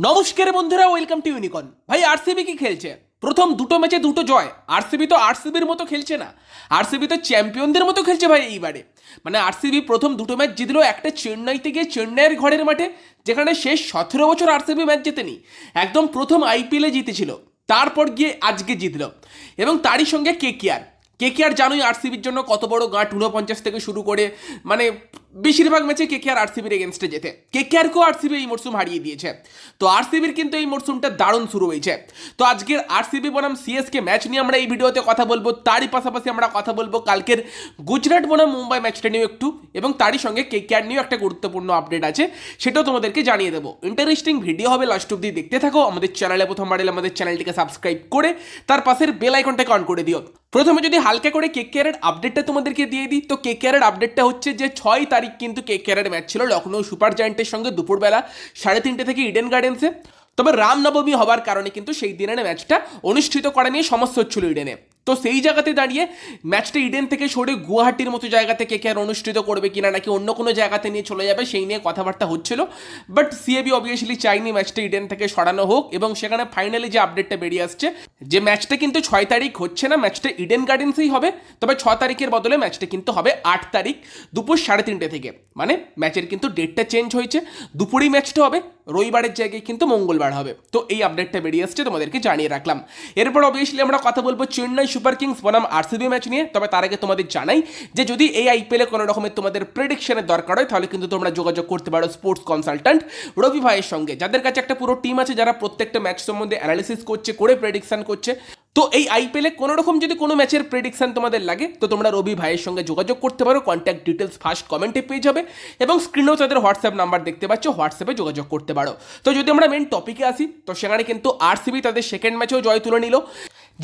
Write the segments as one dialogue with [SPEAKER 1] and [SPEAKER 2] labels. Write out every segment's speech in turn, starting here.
[SPEAKER 1] নমস্কার বন্ধুরা welcome to ইউনিকন ভাই আরসিবি কি খেলছে? প্রথম দুটো ম্যাচে দুটো জয়। আরসিবি তো আরসিবির মতো খেলছে না। আরসিবি তো চ্যাম্পিয়নদের মতো খেলছে ভাই এইবারে। মানে আরসিবি প্রথম দুটো ম্যাচ জিতলো একটা চেন্নাইতে গিয়ে, চেন্নাইয়ের ঘরের মাঠে, যেখানে শেষ সতেরো বছর আরসিবি ম্যাচ জেতেনি। একদম প্রথম আইপিএলে জিতেছিল। তারপর গিয়ে আজকে জিতলো। এবং তারই সঙ্গে কে কেয়ার কে কে আর জানোই আরসিবির জন্য কত বড় গাঁট উনপঞ্চাশ থেকে শুরু করে মানে বেশিরভাগ ম্যাচে কে কে আর আরসিবির এগেনস্টে কে কে আরকেও আরসিবি এই মরসুম হারিয়ে দিয়েছে। তো আরসিবির কিন্তু এই মরশুমটা দারুণ শুরু হয়েছে। তো আজকের আরসিবি বনাম সিএসকে ম্যাচ নিয়ে আমরা এই ভিডিওতে কথা বলব। তারই পাশাপাশি আমরা কথা বলব কালকের গুজরাট বনাম মুম্বাই ম্যাচটা নিয়েও একটু এবং তারই সঙ্গে কে কে আর নিয়েও একটা গুরুত্বপূর্ণ আপডেট আছে। সেটাও তোমাদেরকে জানিয়ে দেবো। ইন্টারেস্টিং ভিডিও হবে লাস্ট অব্দি দেখতে থাকো। আমাদের চ্যানেলে প্রথমবার এলে আমাদের চ্যানেলটিকে সাবস্ক্রাইব করে তার পাশের বেল আইকনটাকে অন করে দিও। প্রথমে যদি হালকা করে কে কেয়ারের আপডেটটা তোমাদেরকে দিয়ে দিই, তো কে কেয়ারের আপডেটটা হচ্ছে যে ছয় কিন্তু কে কেয়ারের ম্যাচ ছিল। লখনৌ সুপার জায়েন্টের সঙ্গে দুপুরবেলা সাড়ে তিনটে থেকে ইডেন গার্ডেন্সে তবে রামনবমী হবার কারণে কিন্তু সেই দিনের ম্যাচটা অনুষ্ঠিত করা নিয়ে সমস্যা হচ্ছিল ইডেনে তো সেই জায়গাতে দাঁড়িয়ে ম্যাচটা ইডেন থেকে সরে গুয়াহাটির মতো জায়গাতে কে কে আর অনুষ্ঠিত করবে কিনা নাকি অন্য কোনো জায়গাতে নিয়ে চলে যাবে সেই নিয়ে কথাবার্তা হচ্ছিল। বাট সিএবি অবভিয়াসলি চাইনি ম্যাচটা ইডেন থেকে সরানো হোক এবং সেখানে ফাইনালি যে আপডেটটা বেরিয়ে আসছে, যে ম্যাচটা কিন্তু ছয় তারিখ হচ্ছে না ম্যাচটা ইডেন গার্ডেন্সেই হবে। তবে ছ তারিখের বদলে ম্যাচটা কিন্তু হবে আট তারিখ দুপুর সাড়ে তিনটে থেকে। মানে ম্যাচের কিন্তু ডেটটা চেঞ্জ হয়েছে। দুপুরেই ম্যাচটা হবে। রবিবারের জায়গায় কিন্তু মঙ্গলবার হবে। তো এই আপডেটটা বেরিয়ে আসছে তোমাদেরকে জানিয়ে রাখলাম। এরপর অবভিয়াসলি আমরা কথা বলব চেন্নাই সুপার কিংস বনাম আরসিবি ম্যাচ নিয়ে। তবে তার আগে তোমাদের জানাই যে যদি এই আইপিএলে কোনো রকমের তোমাদের প্রেডিকশনের দরকার হয়, তাহলে কিন্তু তোমরা যোগাযোগ করতে পারো স্পোর্টস কনসালট্যান্ট রবি ভাইয়ের সঙ্গে। যাদের কাছে একটা পুরো টিম আছে, যারা প্রত্যেকটা ম্যাচ সম্বন্ধে অ্যানালিসিস করছে, করে প্রেডিকশন করছে তো এই আইপিএলে কোনো রকম যদি কোনো ম্যাচের প্রেডিকশন তোমাদের লাগে, তো তোমরা রবি ভাইয়ের সঙ্গে যোগাযোগ করতে পারো। কন্ট্যাক্ট ডিটেলস ফার্স্ট কমেন্টে পেয়ে যাবে এবং স্ক্রিনেও তাদের হোয়াটসঅ্যাপ নাম্বার দেখতে পাচ্ছ হোয়াটসঅ্যাপে যোগাযোগ করতে পারো। তো যদি আমরা মেন টপিকে আসি, তো সেখানে কিন্তু আরসিবি তাদের সেকেন্ড ম্যাচেও জয় তুলে নিল।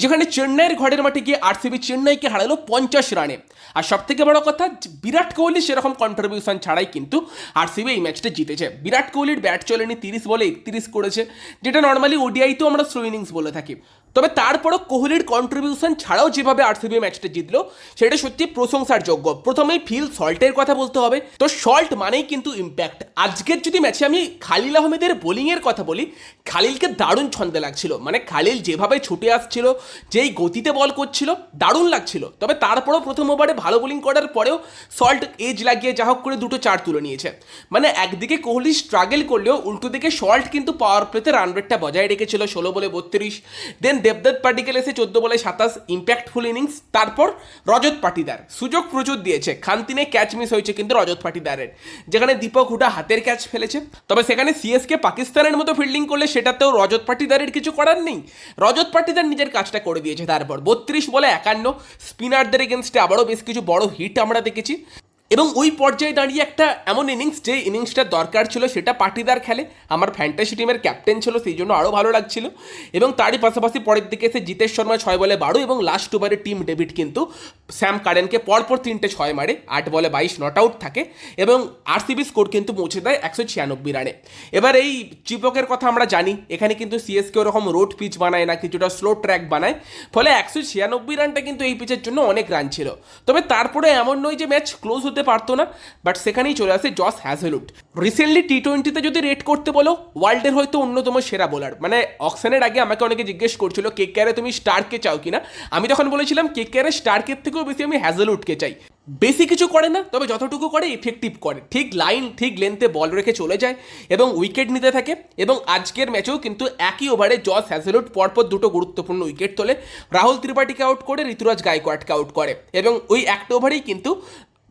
[SPEAKER 1] যেখানে চেন্নাইয়ের ঘরের মাঠে গিয়ে আরসিবি চেন্নাইকে হারালো পঞ্চাশ রানে। আর সব থেকে বড় কথা, বিরাট কোহলি সেরকম কন্ট্রিবিউশন ছাড়াই কিন্তু আরসিবি এই ম্যাচটা জিতেছে। বিরাট কোহলির ব্যাট চলেনি তিরিশ বলে একত্রিশ করেছে, যেটা নর্মালি ওডিআইতেও আমরা স্লো ইনিংস বলে থাকি। তবে তারপরও কোহলির কন্ট্রিবিউশন ছাড়াও যেভাবে আরসিবি ম্যাচটা জিতলো, সেটা সত্যি প্রশংসার যোগ্য প্রথমেই ফিল সল্টের কথা বলতে হবে। তো সল্ট মানেই কিন্তু ইম্প্যাক্ট আজকের যদি ম্যাচে আমি খালিল আহমেদের বোলিংয়ের কথা বলি, খালিলকে দারুণ ছন্দে লাগছিল। মানে খালিল যেভাবে ছুটে আসছিল, যেই গতিতে বল করছিল, দারুণ লাগছিল। তবে তারপরও প্রথম ওভারে ভালো বোলিং করার পরেও সল্ট এজ লাগিয়ে যা হোক করে দুটো চার তুলে নিয়েছে। মানে একদিকে কোহলি স্ট্রাগল করলেও, উল্টো দিকে সল্ট কিন্তু পাওয়ার প্লেতে রান রেটটা বজায় রেখেছিল, ষোলো বলে বত্রিশ। দেন দেবদত্ত পাটিকেল এসে চোদ্দ বলে সাতাশ ইম্প্যাক্টফুল ইনিংস তারপর রজত পাটিদার। সুযোগ প্রচুর দিয়েছে। খান্তিনে ক্যাচ মিস হয়েছে কিন্তু রজত পাটিদারের। যেখানে দীপক হুডা হাতের ক্যাচ ফেলেছে। তবে সেখানে সিএসকে পাকিস্তানের মতো ফিল্ডিং করলে সেটাতেও রজত পাটিদারের কিছু করার নেই। রজত পাটিদার নিজের কাজটা করে দিয়েছে তারপর। বত্রিশ বলে একান্ন। স্পিনারদের এগেনস্টে আবারও বেশ কিছু বড় হিট আমরা দেখেছি। এবং ওই পর্যায়ে দাঁড়িয়ে একটা এমন ইনিংস যে ইনিংসটা দরকার ছিল সেটা পাটিদার খেলে। আমার ফ্যান্টাসি টিমের ক্যাপ্টেন ছিল, সেই জন্য আরও ভালো লাগছিল। এবং তারই পাশাপাশি পরের দিকে এসে জিতেশ শর্মা ছয় বলে বারো, এবং লাস্ট ওভারে টিম ডেভিড কিন্তু স্যাম কারেনকে পরপর তিনটে ছয় মারে, আট বলে বাইশ নট আউট থাকে। এবং আরসিবি স্কোর কিন্তু পৌঁছে দেয় একশো ছিয়ানব্বই রানে এবার এই চিপকের কথা আমরা জানি, এখানে কিন্তু সিএসকে ওরকম রোড পিচ বানায় না, কিছুটা স্লো ট্র্যাক বানায়। ফলে একশো ছিয়ানব্বই রানটা কিন্তু এই পিচের জন্য অনেক রান ছিল। তবে তারপরে এমন নয় যে ম্যাচ ক্লোজ হতে পারতো না বাট সেখানেই চলে আসে জস হ্যাজেলুড রিসেন্টলি টি টোয়েন্টিতে যদি রেট করতে বলো ওয়ার্ল্ডের হয়তো অন্যতম সেরা বোলার মানে অকশনের আগে আমাকে অনেকে জিজ্ঞেস করছিল, কে কেয়ারে তুমি স্টারকে চাও কিনা? আমি তখন বলেছিলাম, কে কেয়ারে স্টারকের থেকেও বেশি আমি হ্যাজেলুডকে চাই। বেশি কিছু করে না, তবে যতটুকু করে ইফেক্টিভ করে। ঠিক লাইন ঠিক লেন্থে বল রেখে চলে যায় এবং উইকেট নিতে থাকে এবং আজকের ম্যাচেও কিন্তু একই ওভারে জস হ্যাজেলুড পরপর দুটো গুরুত্বপূর্ণ উইকেট তোলে। রাহুল ত্রিপাঠীকে আউট করে, ঋতুরাজ গায়কোয়াডকে আউট করে এবং ওই একটা ওভারেই কিন্তু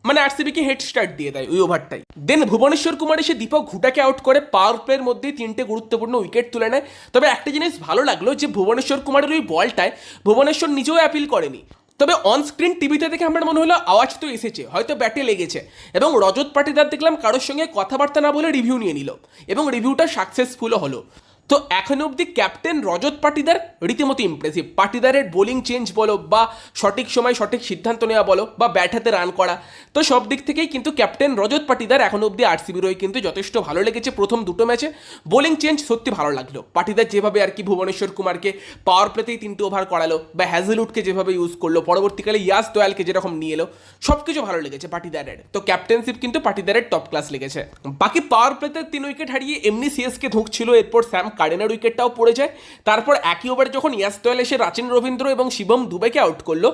[SPEAKER 1] মানে আরসিবিকে হেড স্টার্ট দিয়ে দেয় ওই ওভারটাই। দেন ভুবনেশ্বর কুমার এসে দীপক ঘুটাকে আউট করে পাওয়ার প্লের মধ্যেই তিনটে গুরুত্বপূর্ণ উইকেট তুলে নেয়। তবে একটা জিনিস ভালো লাগল যে ভুবনেশ্বর কুমারের ওই বলটায় ভুবনেশ্বর নিজেও অ্যাপিল করেনি। তবে অন স্ক্রিন টিভিতে দেখে আমার মনে হলো আওয়াজ তো এসেছে, হয়তো ব্যাটে লেগেছে। এবং রজত পাটিদার দেখলাম কারোর সঙ্গে কথাবার্তা না বলে রিভিউ নিয়ে নিল। এবং রিভিউটা সাকসেসফুলও হলো। তো এখন অবধি ক্যাপ্টেন রজত পাটিদার রীতিমতো ইমপ্রেসিভ পাটিদারের বোলিং চেঞ্জ বলো বা সঠিক সময় সঠিক সিদ্ধান্ত নেওয়া বলো বা ব্যাট হাতে রান করা, তো সব দিক থেকেই কিন্তু ক্যাপ্টেন রজত পাটিদার এখন অবধি আরসিবির হয়ে কিন্তু যথেষ্ট ভালো লেগেছে প্রথম দুটো ম্যাচে বোলিং চেঞ্জ সত্যি ভালো লাগল। পাটিদার যেভাবে আর কি ভুবনেশ্বর কুমারকে পাওয়ার প্লেতেই তিনটে ওভার করালো বা হ্যাজেলউডকে যেভাবে ইউজ করল, পরবর্তীকালে ইয়াস দয়ালকে যেরকম নিয়ে এলো সব কিছু ভালো লেগেছে পাটিদারের। তো ক্যাপ্টেনশিপ কিন্তু পাটিদারের টপ ক্লাস লেগেছে। বাকি পাওয়ার প্লেতে তিন উইকেট হারিয়ে এমনি সিএসকে ধুঁকছিল, এরপর স্যাম কার্ডেনের উইকেটটাও পড়ে যায়। তারপর একই ওভারে যখন ইয়াস্তোয়াল এসে রাচিন রবীন্দ্র এবং শিবম দুবেকে আউট করল,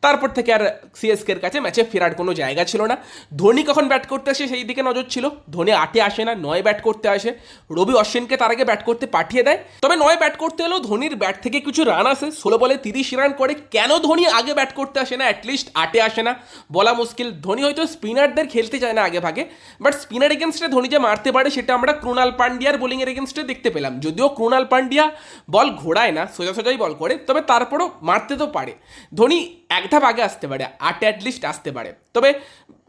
[SPEAKER 1] তারপর থেকে আর সিএসকের কাছে ম্যাচে ফেরার কোনো জায়গা ছিল না। ধোনি কখন ব্যাট করতে আসে সেই দিকে নজর ছিল। ধোনি আটে আসে না, নয় ব্যাট করতে আসে। রবি অশ্বিনকে তার আগে ব্যাট করতে পাঠিয়ে দেয়। তবে নয় ব্যাট করতে এলেও ধোনির ব্যাট থেকে কিছু রান আসে। ষোলো বলে তিরিশ রান করে। কেন ধোনি আগে ব্যাট করতে আসে না? অ্যাটলিস্ট আটে আসে না। বলা মুশকিল। ধোনি হয়তো স্পিনারদের খেলতে চায় না আগে ভাগে। বাট স্পিনার এগেনস্টে ধোনি যে মারতে পারে, সেটা আমরা ক্রুনাল পান্ডিয়ার বোলিংয়ের এগেনস্টে দেখতে পেলাম। যদিও ক্রুণাল পান্ডিয়া বল ঘোড়ায় না, সোজা সোজাই বল করে, তবে তারপরও মারতে তো পারে। ধোনি এক ধাপ আগে আসতে পারে, আটে অ্যাটলিস্ট আসতে পারে। তবে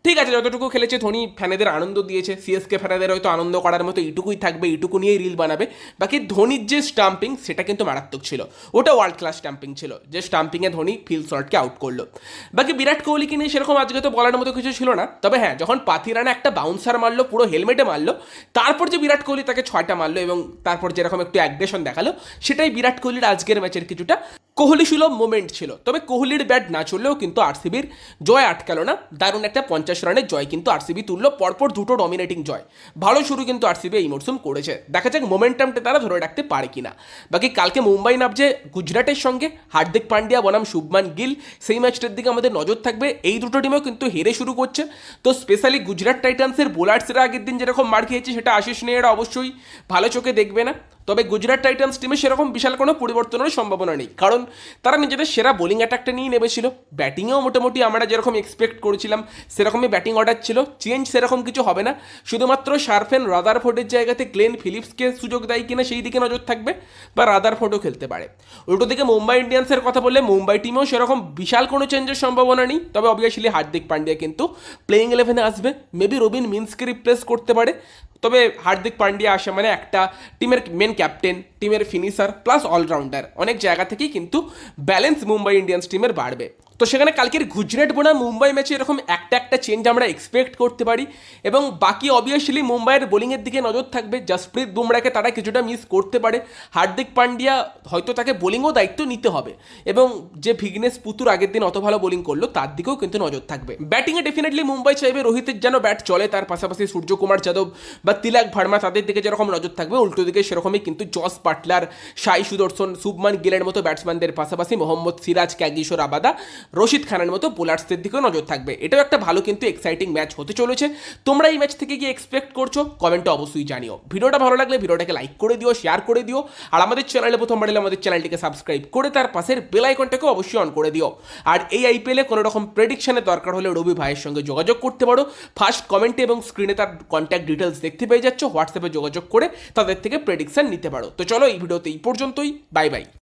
[SPEAKER 1] ঠিক আছে, যতটুকু খেলেছে ধোনি ফ্যানেদের আনন্দ দিয়েছে সিএসকে ফ্যানেদের হয়তো আনন্দ করার মতো এইটুকুই থাকবে, এইটুকু নিয়েই রিল বানাবে। বাকি ধোনির যে স্টাম্পিং সেটা কিন্তু মারাত্মক ছিল। ওটা ওয়ার্ল্ড ক্লাস স্টাম্পিং ছিল, যে স্টাম্পিংয়ে ধোনি ফিল শর্টকে আউট করল। বাকি বিরাট কোহলিকে নিয়ে সেরকম আজকে তো বলার মতো কিছু ছিল না। তবে হ্যাঁ যখন পাথিরানা একটা বাউন্সার মারলো, পুরো হেলমেটে মারলো, তারপর যে বিরাট কোহলি তাকে ছয়টা মারলো এবং তারপর যেরকম একটু অ্যাগ্রেশন দেখাল, সেটাই বিরাট কোহলির আজকের ম্যাচের কিছুটা কোহলি সুলভ মোমেন্ট ছিল। তবে কোহলির ব্যাট না চললেও কিন্তু আরসিবির জয় আটকালো না। দারুণ একটা পঞ্চাশ রানের জয় কিন্তু আরসিবি তুললো। পরপর দুটো ডমিনেটিং জয়। ভালো শুরু কিন্তু আরসিবি এই মরসুম করেছে। দেখা যাক মোমেন্টামটা তারা ধরে রাখতে পারে কিনা। বাকি কালকে মুম্বাই নামছে গুজরাটের সঙ্গে। হার্দিক পান্ডিয়া, বনাম শুভমান গিল, সেই ম্যাচটার দিকে আমাদের নজর থাকবে। এই দুটো টিমেও কিন্তু হেরে শুরু করছে। তো স্পেশালি গুজরাট টাইটান্সের বোলার্সরা আগের দিন যেরকম মার খেয়েছে সেটা আশিস নেয়েরা অবশ্যই ভালো চোখে দেখবে না। তবে গুজরাট টাইটান্স টিমে সেরকম বিশাল কোনো পরিবর্তনের সম্ভাবনা নেই। কারণ তারা নিজেদের সেরা বোলিং অ্যাটাকটা নিয়ে নেমেছিল। ব্যাটিংয়েও মোটামুটি আমরা যেরকম এক্সপেক্ট করেছিলাম, সেরকমই ব্যাটিং অর্ডার ছিল। চেঞ্জ সেরকম কিছু হবে না। শুধুমাত্র শার্ফেন রাদারফোর্ডের জায়গাতে গ্লেন ফিলিপসকে সুযোগ দেয় কিনা সেই দিকে নজর থাকবে বা রাদার ফোর্ডও খেলতে পারে। উল্টো দিকে মুম্বাই ইন্ডিয়ান্সের কথা বললে মুম্বাই টিমেও সেরকম বিশাল কোনো চেঞ্জের সম্ভাবনা নেই। তবে অবভিয়াসলি হার্দিক পান্ডিয়া কিন্তু প্লেইং ইলেভেনে আসবে। মেবি রবিন মিন্সকে রিপ্লেস করতে পারে। তবে হার্দিক পান্ডিয়া আসে মানে একটা টিমের মেন ক্যাপ্টেন টিমের ফিনিশার প্লাস অলরাউন্ডার অনেক জায়গা থেকেই কিন্তু ব্যালেন্স মুম্বাই ইন্ডিয়ান্স টিমের বাড়বে। তো সেখানে কালকের গুজরাট বনাম মুম্বাই ম্যাচে এরকম একটা একটা চেঞ্জ আমরা এক্সপেক্ট করতে পারি এবং বাকি অবভিয়াসলি মুম্বাইয়ের বোলিংয়ের দিকে নজর থাকবে। জসপ্রীত বুমরাকে তারা কিছুটা মিস করতে পারে। হার্দিক পান্ডিয়া হয়তো তাকে বোলিংও দায়িত্ব নিতে হবে এবং যে ভিগনেস পুতুর আগের দিন অত ভালো বোলিং করল, তার দিকেও কিন্তু নজর থাকবে। ব্যাটিংয়ে ডেফিনেটলি মুম্বাই চাইবে রোহিতের যেন ব্যাট চলে, তার পাশাপাশি সূর্যকুমার যাদব বা তিলাক ভার্মা তাদের দিকে যেরকম নজর থাকবে, উল্টো দিকে সেরকমই কিন্তু জস পাটলার, সাই সুদর্শন, শুভমান গিলের মতো ব্যাটসম্যানদের পাশাপাশি মোহাম্মদ সিরাজ, ক্যাগিশোর আবাদা রশিদ খানের মতো বোলার্সদের দিকেও নজর থাকবে। এটাও একটা ভালো কিন্তু এক্সাইটিং ম্যাচ হতে চলেছে। তোমরা এই ম্যাচ থেকে কি এক্সপেক্ট করছ? কমেন্টে অবশ্যই জানিও। ভিডিওটা ভালো লাগলে ভিডিওটাকে লাইক করে দিও শেয়ার করে দিও, আর আমাদের চ্যানেলে প্রথম বাড়লে আমাদের চ্যানেলটিকে সাবস্ক্রাইব করে তার পাশের বেল আইকনটাকে অবশ্যই অন করে দিও। আর এই আইপিএলে কোনো রকম প্রেডিকশনের দরকার হলে রবি ভাইয়ের সঙ্গে যোগাযোগ করতে পারো। ফার্স্ট কমেন্টে এবং স্ক্রিনে তার কন্ট্যাক্ট ডিটেলস দেখতে পেয়ে যাচ্ছ। হোয়াটসঅ্যাপে যোগাযোগ করে তাদের থেকে প্রেডিকশন নিতে পারো। তো চলো এই ভিডিওতে এই পর্যন্তই। Bye bye